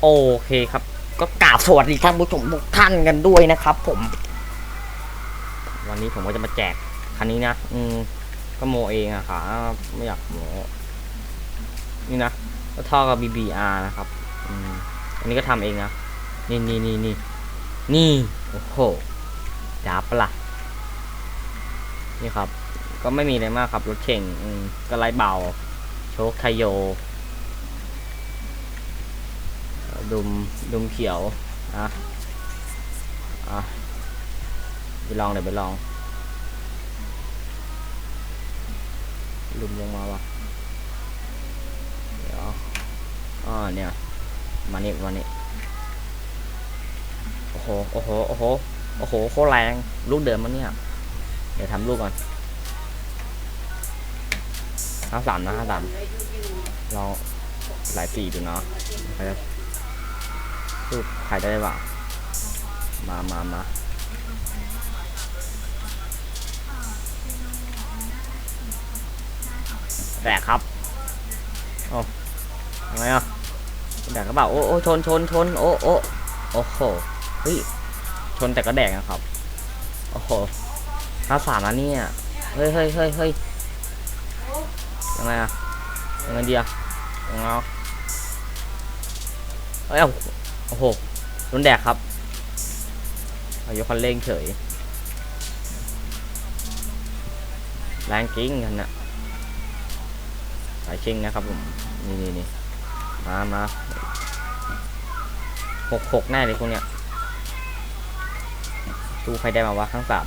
โอเคครับ ก็กราบสวัสดีท่านผู้ชมทุกท่านกันด้วยนะครับ ผม วันนี้ผมก็จะมาแจกคันนี้นะอืมก็โมเองอะค่ะไม่อยากโมนี่นะก็ท่อกับ BBR นะครับอืมอันนี้ก็ทำเองนะนี่นี่นี่นี่นี่โอ้โหดับปละนี่ครับ ก็ไม่มีอะไรมากครับรถเข่งอืมก็ไล่เบา โชคไทโย ดุมดุมเขียวอะอะไปลองเดี๋ยวไปลองลุมลงมาวะเดี๋ยวอ่าเนี่ยมานี่มานี่โอ้โหโอ้โหโอ้โหโอ้โหโคตรแรงลูกเดิมมันเนี่ยเดี๋ยวทำลูกก่อนห้าสามนะห้าสามลองหลายปีดูเนาะ รูปใครได้บ้ามามามาแตกครับโอ้ทำไมอะแดกก็เปล่าโอ้โอ้ชนชนชนโอ้โอ้โอ้โหเฮ้ยชนแต่ก็แดกนะครับ โอ้โหห้าสามแล้วเนี่เฮ้ยเฮ้ยเฮ้ยเฮ้ยยังไงอะยังไงดีอะยังไงอะเอ้ยเอา โอ้โหโดนแดกครับอายกคันเร่งเฉย แรงกิ้งกันนะสายชิงนะครับผม นี่นี่นี่มามาหกหกแน่เลยพวกเนี้ยดูใครได้มาวะทั้งสาม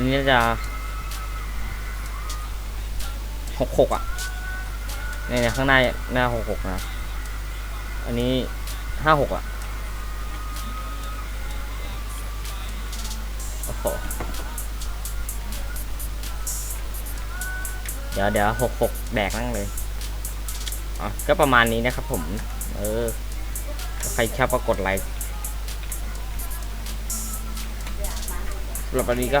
นนี้จะหกหกอะเนี่ยข้างหน้าหน้าหกหกนะ อันนี้ห้าหกอะโอ้โหเดี๋ยวเดี๋ยวหกหกแดกนั่งเลยอะก็ประมาณนี้นะครับผม เออ ใครชอบก็กดไลค์สำหรับวันนี้ก็